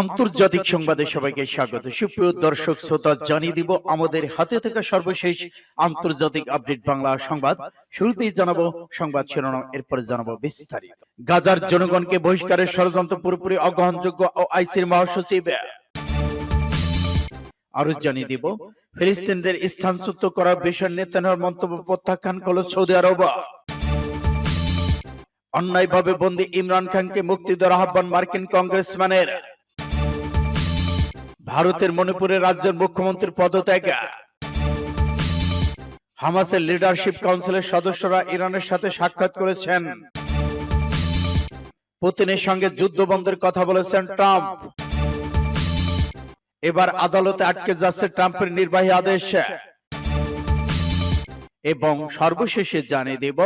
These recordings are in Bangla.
আন্তর্জাতিক সংবাদে সবাইকে স্বাগত। সুপ্রিয় দর্শক শ্রোতা, জানিয়ে দিব আমাদের হাতে থাকা সর্বশেষ আন্তর্জাতিক আপডেট বাংলা সংবাদ। শুরুতেই জানাব সংবাদ শিরোনাম, এরপরে জানাব বিস্তারিত। গাজার জনগণকে বহিষ্কারের ষড়যন্ত্র পুরোপুরি অগ্রহণযোগ্য ও আইসির মহাসচিব। আরও জানিয়ে দিব, ফিলিস্তিনদের স্থানচ্যুত করার বিষয় নেতানোর মন্তব্য প্রত্যাখ্যান করল সৌদি আরব। অন্যায়ভাবে বন্দী ইমরান খানকে মুক্তি দেওয়ার আহ্বান মার্কিন কংগ্রেসম্যানের। ভারতের মণিপুরের রাজ্যের মুখ্যমন্ত্রীর পদত্যাগ। হামাসের লিডারশিপ কাউন্সিলের সদস্যরা ইরানের সাথে সাক্ষাৎ করেছেন। পুতিনের সঙ্গে যুদ্ধ বন্ধের কথা বলেছেন ট্রাম্প। এবার আদালতে আটকে যাচ্ছে ট্রাম্পের নির্বাহী আদেশ। এবং সর্বশেষে জানিয়ে দেব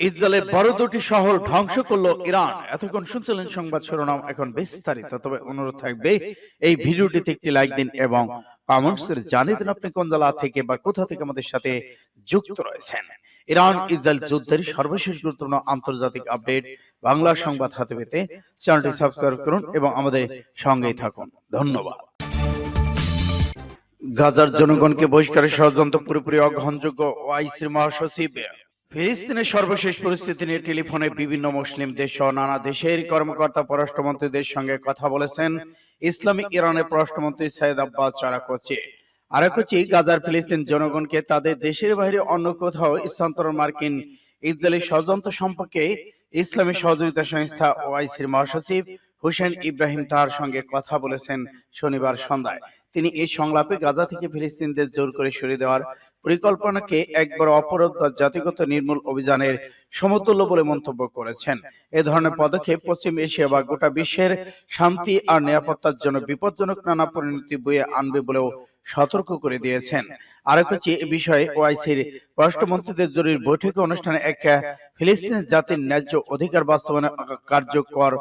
ইসরায়েলের বড় দুটি শহর ধ্বংস করল ইরান। এতক্ষণ শুনছিলেন সংবাদ শিরোনাম এখন বিস্তারিত। তবে অনুরোধ থাকবে এই ভিডিওটিতে একটি লাইক দিন এবং কমেন্টস এর জানিয়ে দিন আপনি কোন জেলা থেকে বা কোথা থেকে আমাদের সাথে যুক্ত রয়েছেন। ইরান ইসরায়েল যুদ্ধের সর্বশেষ গুরুত্বপূর্ণ আন্তর্জাতিক আপডেট বাংলা সংবাদ হাতে পেতে চ্যানেলটি সাবস্ক্রাইব করুন এবং আমাদের সঙ্গেই থাকুন। ধন্যবাদ। গাজার জনগণকে বহিষ্কারের ষড়যন্ত্র পুরোপুরি অগ্রহণযোগ্য ওআইসির মহাসচিব ফিলিস্তিনের সর্বশেষ পরিস্থিতি নিয়ে টেলিফোনে বিভিন্ন মুসলিম দেশ সহ নানা দেশের কর্মকর্তা, পররাষ্ট্রমন্ত্রীদের সঙ্গে কথা বলেছেন ইসলামিক ইরানের পররাষ্ট্রমন্ত্রী সাইদ আব্বাস চারাকোচি। আরাকোচি গাজার ফিলিস্তিন জনগণকে তাদের দেশের বাইরে অন্য কোথাও স্থানান্তর মার্কিন ইসরায়েলি ষড়যন্ত্র সম্পর্কে ইসলামী সহযোগিতা সংস্থা ওআইসির মহাসচিব হুসেন ইব্রাহিম তার সঙ্গে কথা বলেছেন শনিবার সন্ধ্যায়। তিনি এই সংলাপে গাজা থেকে ফিলিস্তিনদের জোর করে সরিয়ে দেওয়ার পরিকল্পনাকে একবার অপরাধ বা জাতিগত নির্মূল অভিযানের সমতুল্য বলে মন্তব্য করেছেন। এ ধরনের পদক্ষেপ পশ্চিম এশিয়া বা গোটা বিশ্বের শান্তি আর নিরাপত্তার জন্য বিপজ্জনক নানা পরিণতি বয়ে আনবে বলেও সতর্ক করে দিয়েছেন। আরেকটি এ বিষয়ে ওআইসির পররাষ্ট্রমন্ত্রীদের জরুরি বৈঠকে অনুষ্ঠানে এক ফিলিস্তিন জাতির ন্যায্য অধিকার বাস্তবায়নে কার্যকর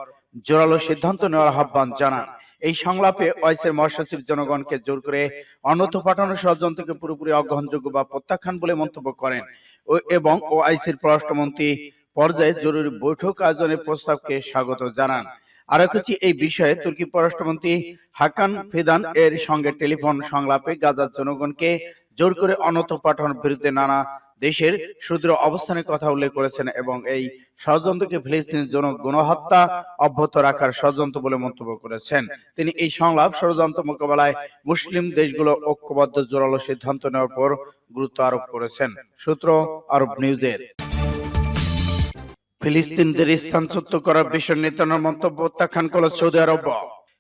জোরালো সিদ্ধান্ত নেওয়ার আহ্বান জানান। এই সংলাপে ওয়াইসের মহাসচিব জনগণকে জোর করে অন্যত্র পাঠানোর ষড়যন্ত্রকে পুরোপুরি অগ্রহণযোগ্য বা প্রত্যাখ্যান বলে মন্তব্য করেন ও- এবং ওআইসির পররাষ্ট্রমন্ত্রী পর্যায়ে জরুরি বৈঠক আয়োজনের প্রস্তাবকে স্বাগত জানান। আরও কিছু এই বিষয়ে তুর্কি পররাষ্ট্রমন্ত্রী হাকান ফিদান এর সঙ্গে টেলিফোন সংলাপে গাজার জনগণকে জোর করে অন্যত্র পাঠানোর বিরুদ্ধে নানা দেশের সুদৃঢ় অবস্থানের কথা উল্লেখ করেছেন এবং এই ষড়যন্ত্রকে ফিলিস্তিনের জন গণহত্যা অব্যাহত রাখার ষড়যন্ত্র বলে মন্তব্য করেছেন। তিনি এই সংলাপ, ষড়যন্ত্র মোকাবেলায় মুসলিম দেশগুলো ঐক্যবদ্ধ, জোরালো সিদ্ধান্ত নেওয়ার পর গুরুত্ব আরোপ করেছেন। সূত্র আরব নিউজের। ফিলিস্তিনদের স্থানচ্যুত করার বিষয় নেতানোর মন্তব্য প্রত্যাখ্যান করল সৌদি আরব।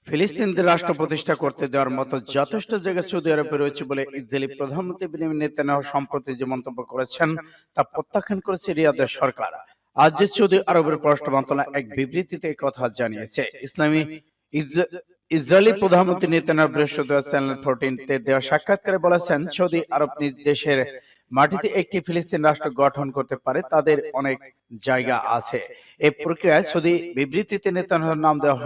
ফিলিস্তিনদের রাষ্ট্র প্রতিষ্ঠা করতে দেওয়ার মতো যথেষ্ট জায়গা সৌদি আরবে রয়েছে বলে ইসরায়েলি প্রধানমন্ত্রী বেনিয়ামিন নেতানিয়াহু সম্প্রতি যে মন্তব্য করেছেন, তা প্রত্যাখ্যান করেছে রিয়াদের সরকার। আজ যে সৌদি আরবের পররাষ্ট্র মন্ত্রণালয় এক বিবৃতিতে কথা জানিয়েছে। ইসলামী ইসরায়েলি প্রধানমন্ত্রী নেতানিয়াহু বৃহস্পতিবার চ্যানেল ফোরটিনতে দেওয়া সাক্ষাৎকারে বলেছেন, সৌদি আরব নিজ দেশের মাটিতে একটি ফিলিস্তিন রাষ্ট্র গঠন করতে পারে, তাদের অনেক জায়গা আছে। এই প্রক্রিয়ায় সৌদি বিবৃতিতে নেতানিয়াহুর নাম দেওয়া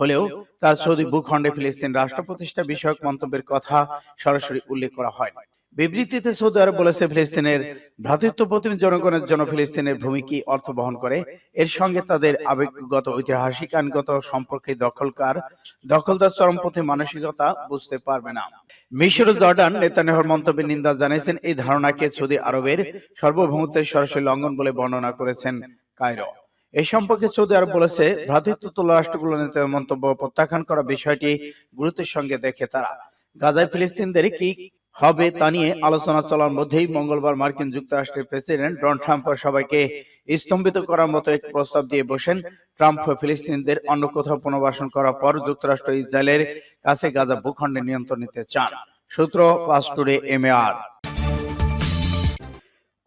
হলেও তার সৌদি ভূখণ্ডে ফিলিস্তিন রাষ্ট্র প্রতিষ্ঠা বিষয়ক মন্তব্যের কথা সরাসরি উল্লেখ করা হয় বিবৃতিতে সৌদি আরব বলেছে ফিলিস্তিনের ভ্রাতৃত্বপ্রতিম জনগণের জন্য ফিলিস্তিনের ভূমি কি অর্থ বহন করে। এর সঙ্গে তাদের আবেগগত ঐতিহাসিক আইনগত সম্পর্কে দখলকার দখলদার চরমপথে মানসিকতা বুঝতে পারবে না। মিশর জর্ডান নেতানিয়াহুর মন্তব্যের নিন্দা জানিয়েছেন এই ধারণাকে সৌদি আরবের সার্বভৌমত্বের সরাসরি লঙ্ঘন বলে বর্ণনা করেছেন কায়রো। এ সম্পর্কে সৌদি আরব বলেছে, ভ্রাতৃত্ব রাষ্ট্রগুলো নেতার মন্তব্য প্রত্যাখ্যান করা বিষয়টি গুরুত্বের সঙ্গে দেখে তারা। গাজায় ফিলিস্তিনদের কি হবে তা নিয়ে আলোচনা চলার মধ্যেই মঙ্গলবার মার্কিন যুক্তরাষ্ট্রের প্রেসিডেন্ট ডোনাল্ড ট্রাম্প সবাইকে স্তম্ভিত করার মতো এক প্রস্তাব দিয়ে বসেন। ট্রাম্প ফিলিস্তিনদের অন্য কোথাও পুনর্বাসন করার পর যুক্তরাষ্ট্র ইসরায়েলের কাছে গাজা ভূখণ্ডে নিয়ন্ত্রণ নিতে চান। সূত্র পাস্টুরে এম আর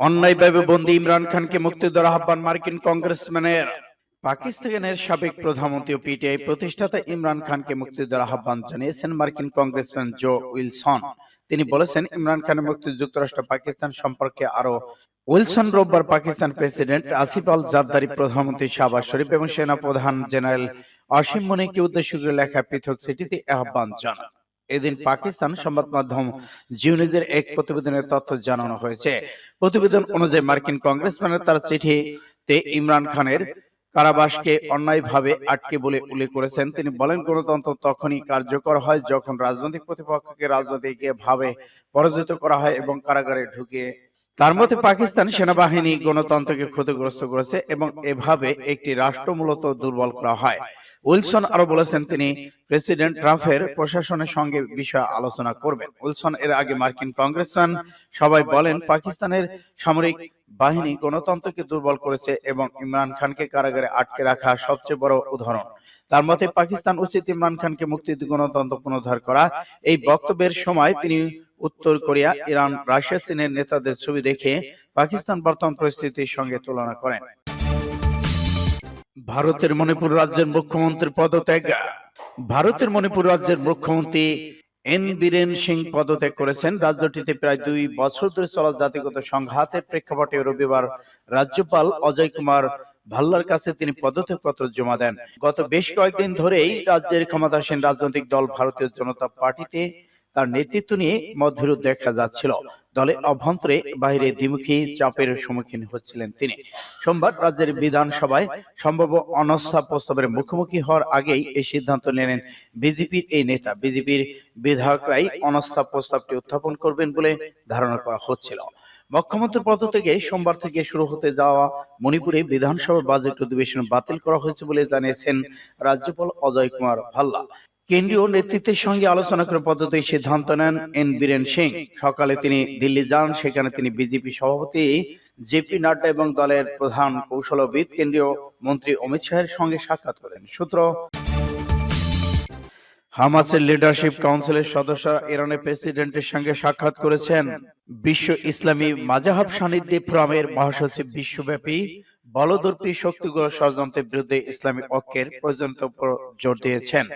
অন্যায়ভাবে বন্দী ইমরান খানকে মুক্তি দেওয়ার আহ্বান মার্কিন কংগ্রেসম্যানের পাকিস্তানের সাবেক প্রধানমন্ত্রী পিটিআই প্রতিষ্ঠাতা ইমরান খানকে মুক্তি দেওয়ার আহ্বান জানিয়েছেন মার্কিন কংগ্রেসম্যান জো উইলসন। তিনি বলেছেন ইমরান খানের মুক্তি যুক্তরাষ্ট্র পাকিস্তান সম্পর্কে আরও উইলসন রোববার পাকিস্তান প্রেসিডেন্ট আসিফ আল জারদারি প্রধানমন্ত্রী শাহবাজ শরীফ এবং সেনা প্রধান জেনারেল অসীম মনিকে উদ্দেশ্য করে লেখা পৃথক চিঠিতে আহ্বান জানান। এদিন পাকিস্তান সংবাদ মাধ্যম জিউনিজের এক প্রতিবেদনের তথ্য জানানো হয়েছে। প্রতিবেদন অনুযায়ী মার্কিন কংগ্রেসম্যানের তার চিঠিতে ইমরান খানের কারাবাসকে অন্যায়ভাবে আটকে বলে উল্লেখ করেছেন। তিনি বলেন গণতন্ত্র তখনই কার্যকর হয় যখন রাজনৈতিক প্রতিপক্ষকে রাজনৈতিক ভাবে পরাজিত করা হয় এবং কারাগারে ঢুকিয়ে তার মতে পাকিস্তান সেনাবাহিনী গণতন্ত্রকে ক্ষতিগ্রস্ত করেছে এবং এভাবে একটি রাষ্ট্র মূলত দুর্বল করা হয়। উইলসন আরও বলেছেন তিনি প্রেসিডেন্ট ট্রাম্পের প্রশাসনের সঙ্গে বিষয়ে আলোচনা করবেন। উইলসন এর আগে মার্কিন কংগ্রেসম্যান সবাই বলেন পাকিস্তানের সামরিক বাহিনী গণতন্ত্রকে দুর্বল করেছে এবং ইমরান খানকে কারাগারে আটকে রাখা সবচেয়ে বড় উদাহরণ। তার মতে পাকিস্তান উচিত ইমরান খানকে মুক্তি গণতন্ত্র পুনরুদ্ধার করা। এই বক্তব্যের সময় তিনি উত্তর কোরিয়া ইরান রাশিয়া চীনের নেতাদের ছবি দেখে পাকিস্তান বর্তমান পরিস্থিতির সঙ্গে তুলনা করেন। ভারতের মণিপুর রাজ্যের মুখ্যমন্ত্রীর পদত্যাগ। ভারতের মণিপুর রাজ্যের মুখ্যমন্ত্রী এন বীরেন সিং পদত্যাগ করেছেন। রাজ্যটিতে প্রায় দুই বছর ধরে চলা জাতিগত সংঘাতের প্রেক্ষাপটে রবিবার রাজ্যপাল অজয় কুমার ভাল্লার কাছে তিনি পদত্যাগপত্র জমা দেন। গত বেশ কয়েকদিন ধরেই রাজ্যের ক্ষমতাসীন রাজনৈতিক দল ভারতীয় জনতা পার্টিতে তার নেতৃত্ব নিয়ে মতবিরোধ দেখা যাচ্ছিল। দলের অভ্যন্তরে বাইরে দ্বিমুখী চাপের সম্মুখীন হচ্ছিলেন তিনি। সোমবার রাজ্যের বিধানসভায় সম্ভাব্য অনাস্থা প্রস্তাবের মুখোমুখি হওয়ার আগেই এই সিদ্ধান্ত নিলেন বিজেপির এই নেতা। বিজেপির বিধায়করাই অনাস্থা প্রস্তাবটি উত্থাপন করবেন বলে ধারণা করা হচ্ছিল। মুখ্যমন্ত্রী পদ থেকে সোমবার থেকে শুরু হতে যাওয়া মণিপুরে বিধানসভা বাজেট অধিবেশন বাতিল করা হয়েছে বলে জানিয়েছেন রাজ্যপাল অজয় কুমার ভাল্লা। কেন্দ্রীয় নেতৃত্বের সঙ্গে আলোচনা করে পদ্ধতি সিদ্ধান্ত নেন এন বীরেন সিং। সকালে তিনি দিল্লি যান সেখানে তিনি বিজেপি সভাপতি জেপি নাড্ডা এবং দলের প্রধান কৌশলবিদ কেন্দ্রীয় মন্ত্রী অমিত শাহের সঙ্গে সাক্ষাৎ করেন। সূত্র হামাসের লিডারশিপ কাউন্সিলের সদস্যরা ইরানের প্রেসিডেন্টের সঙ্গে সাক্ষাৎ করেছেন বিশ্ব ইসলামী মাজাহাব সান্নিধ্যে ফোরামের মহাসচিব বিশ্বব্যাপী বলদর্পী শক্তিগুলো ষড়যন্ত্রের বিরুদ্ধে ইসলামী ঐক্যের পর্যন্ত জোর দিয়েছেন।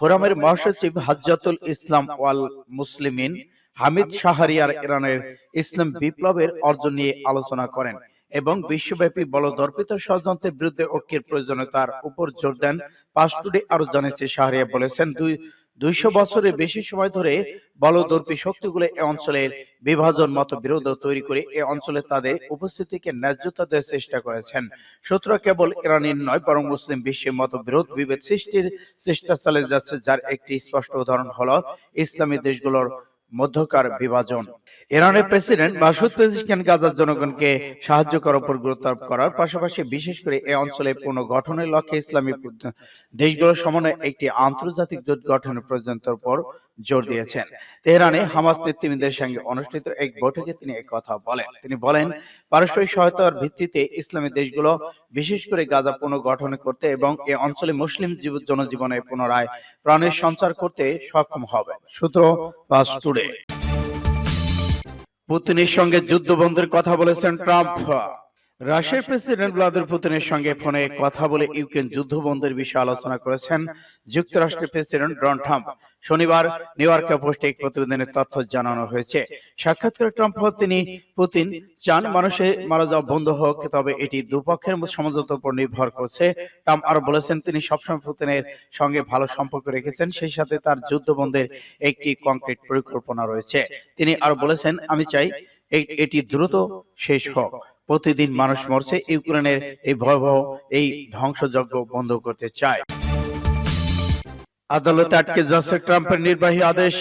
ফোরামের মহাসচিব হাজ্জাতুল ইসলাম ওয়াল মুসলিমিন হামিদ শাহরিয়ার ইরানের ইসলাম বিপ্লবের অর্জন নিয়ে আলোচনা করেন এবং বিশ্বব্যাপী বলদর্পিত ষড়যন্ত্রের বিরুদ্ধে ঐক্যের প্রয়োজনীয়তার উপর জোর দেন। পাস্টুডে আরও জানিয়েছে শাহরিয়া বলেছেন, দুই দুইশো বছরের বেশি সময় ধরে বলদর্পী শক্তিগুলো এ অঞ্চলের বিভাজন মত বিরোধ তৈরি করে এ অঞ্চলে তাদের উপস্থিতিকে ন্যায্যতা দেওয়ার চেষ্টা করেছেন। সূত্র কেবল ইরানের নয় বরং মুসলিম বিশ্বের মত বিরোধ বিভেদ সৃষ্টির চেষ্টা চালিয়ে যাচ্ছে যার একটি স্পষ্ট উদাহরণ হল ইসলামী দেশগুলোর মধ্যকার বিভাজন। ইরানের প্রেসিডেন্ট মাসুদ পেজিশকান গাজার জনগণকে সাহায্য করার উপর গুরুত্ব আরোপ করার পাশাপাশি বিশেষ করে এই অঞ্চলে পুনর্গঠনের লক্ষ্যে ইসলামী দেশগুলোর সমন্বয়ে একটি আন্তর্জাতিক জোট গঠনের প্রয়োজনীয়তার উপর জোর দিয়েছেন। তেহরানে হামাস নেতৃবৃন্দের সঙ্গে অনুষ্ঠিত এক বৈঠকে তিনি এই কথা বলেন। তিনি বলেন, পারস্পরিক সহায়তার ভিত্তিতে ইসলামী দেশগুলো বিশেষ করে গাজা পুনর্গঠন করতে এবং এ অঞ্চলে মুসলিম জীব- জনজীবনে পুনরায় প্রাণের সঞ্চার করতে সক্ষম হবে। সূত্র পাস টুডে। পুতিনের সঙ্গে যুদ্ধবন্ধের কথা বলেছেন ট্রাম্প। রাশিয়ার প্রেসিডেন্ট ভ্লাদিমির পুতিনের সঙ্গে ফোনে কথা বলে ইউক্রেন যুদ্ধ বন্ধের বিষয়ে আলোচনা করেছেন যুক্তরাষ্ট্রের প্রেসিডেন্ট ডোনাল্ড ট্রাম্প। শনিবার নিউ ইয়র্কে পোস্টে এক প্রতিবেদনের তথ্য জানানো হয়েছে, সাক্ষাৎকারে ট্রাম্প তিনি পুতিন চান মানুষে মারা যাওয়া বন্ধ হোক, তবে এটি দুপক্ষের সমঝোতার উপর নির্ভর করছে। ট্রাম্প আরও বলেছেন, তিনি সবসময় পুতিনের সঙ্গে ভালো সম্পর্ক রেখেছেন, সেই সাথে তার যুদ্ধ বন্ধের একটি কংক্রিট পরিকল্পনা রয়েছে। তিনি আরও বলেছেন, আমি চাই এটি দ্রুত শেষ হোক। প্রতিদিন মানুষ মরছে ইউক্রেনের এই ভয়াবহ এই ধ্বংসযজ্ঞ বন্ধ করতে চায়। আদালতে আটকে যাচ্ছে ট্রাম্পের নির্বাহী আদেশ।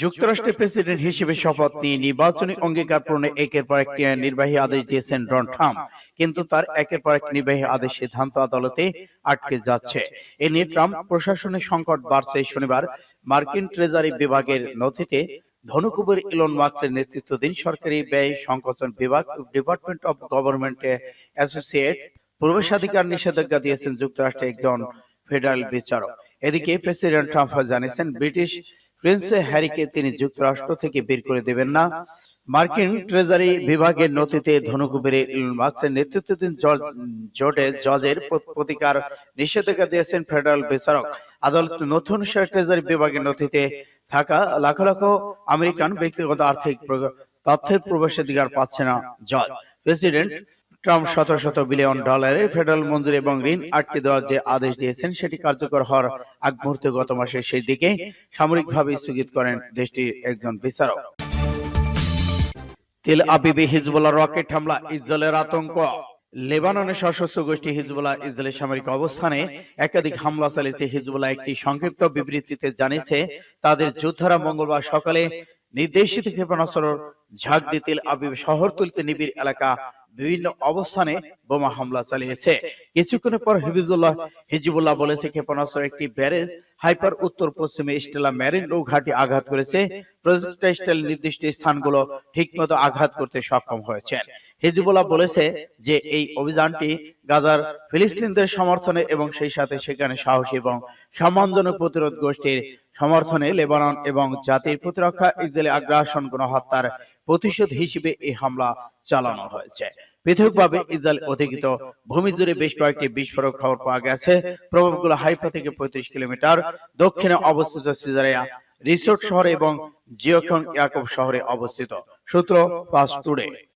যুক্তরাষ্ট্রের প্রেসিডেন্ট হিসেবে শপথ নিয়ে নির্বাচনী অঙ্গীকার পূরণে একের পর একটি নির্বাহী আদেশ দিয়েছেন ডোনাল্ড ট্রাম্প। কিন্তু তার একের পর এক নির্বাহী আদেশ সিদ্ধান্ত আদালতে আটকে যাচ্ছে। এ নিয়ে ট্রাম্প প্রশাসনের সংকট বাড়ছে। শনিবার মার্কিন ট্রেজারি বিভাগের নথিতে ধনুকুবের ইলন মাস্কের নেতৃত্বাধীন সরকারি ব্যয় সংকোচন বিভাগ ডিপার্টমেন্ট অব গভর্নমেন্ট অ্যাসোসিয়েট প্রবেশাধিকার নিষেধাজ্ঞা দিয়েছেন যুক্তরাষ্ট্রের একজন ফেডারেল বিচারক। এদিকে প্রেসিডেন্ট ট্রাম্প জানিয়েছেন, ব্রিটিশ প্রিন্স হ্যারিকে তিনি যুক্তরাষ্ট্র থেকে বের করে দেবেন না। মার্কিন ট্রেজারি বিভাগের নথিতে ধনুকুবের মার্কসের নেতৃত্বাধীন জজ জোটে জজের প্রতিকার নিষেধাজ্ঞা দিয়েছেন ফেডারেল বিচারক আদালত নতুন ট্রেজারি বিভাগের নথিতে থাকা লাখ লাখ আমেরিকান ব্যক্তিগত আর্থিক তথ্যের প্রবেশাধিকার পাচ্ছে না জজ। প্রেসিডেন্ট ট্রাম্প শত শত বিলিয়ন ডলারের ফেডারেল মঞ্জুরি এবং ঋণ আটকে দেওয়ার যে আদেশ দিয়েছেন সেটি কার্যকর হওয়ার আগ মুহূর্তে গত মাসের সেই দিকে সামরিকভাবে স্থগিত করেন দেশটির একজন বিচারক। তেল আবিবে হিজবুল্লাহ রকেট হামলা ইসরায়েলের আতঙ্ক। লেবাননের সশস্ত্র গোষ্ঠী হিজবুল্লাহ ইসরায়েলের সামরিক অবস্থানে একাধিক হামলা চালিয়েছে হিজবুল্লাহ একটি সংক্ষিপ্ত বিবৃতিতে জানিয়েছে তাদের যোদ্ধারা মঙ্গলবার সকালে নির্দেশিত ক্ষেপণাস্ত্র ঝাঁক দিয়ে তেল আবিব শহরতলিতে নিবিড় এলাকা বিভিন্ন অবস্থানে বোমা হামলা চালিয়েছে। কিছুক্ষণের পর হিফিজুল্লাহ হিজবুল্লাহ বলেছে ক্ষেপণাস্ত্র একটি ব্যারেজ হাইপার উত্তর পশ্চিমে স্টেলা ম্যারিন নৌ ঘাটি আঘাত করেছে। প্রজেক্টাইল নির্দিষ্ট স্থানগুলো ঠিকমতো আঘাত করতে সক্ষম হয়েছেন হিজবুল্লাহ বলেছে যে, এই অভিযানটি গাজার ফিলিস্তিনদের সমর্থনে এবং সেই সাথে সেখানে সাহসী এবং সম্মানজনক প্রতিরোধ গোষ্ঠীর সমর্থনে লেবানন এবং জাতির প্রতিরক্ষা ইসরায়েলি আগ্রাসন গণহত্যার প্রতিশোধ হিসেবে এই হামলা চালানো হয়েছে। পৃথকভাবে ইসরায়েল অধিকৃত ভূমি জুড়ে বেশ কয়েকটি বিস্ফোরক খবর পাওয়া গেছে। প্রভাবগুলো হাইফা থেকে পঁয়ত্রিশ কিলোমিটার। দক্ষিণে অবস্থিত সিজারিয়া রিসোর্ট শহরে এবং জিওখন ইয়াকব শহরে অবস্থিত। সূত্র পাস টুডে।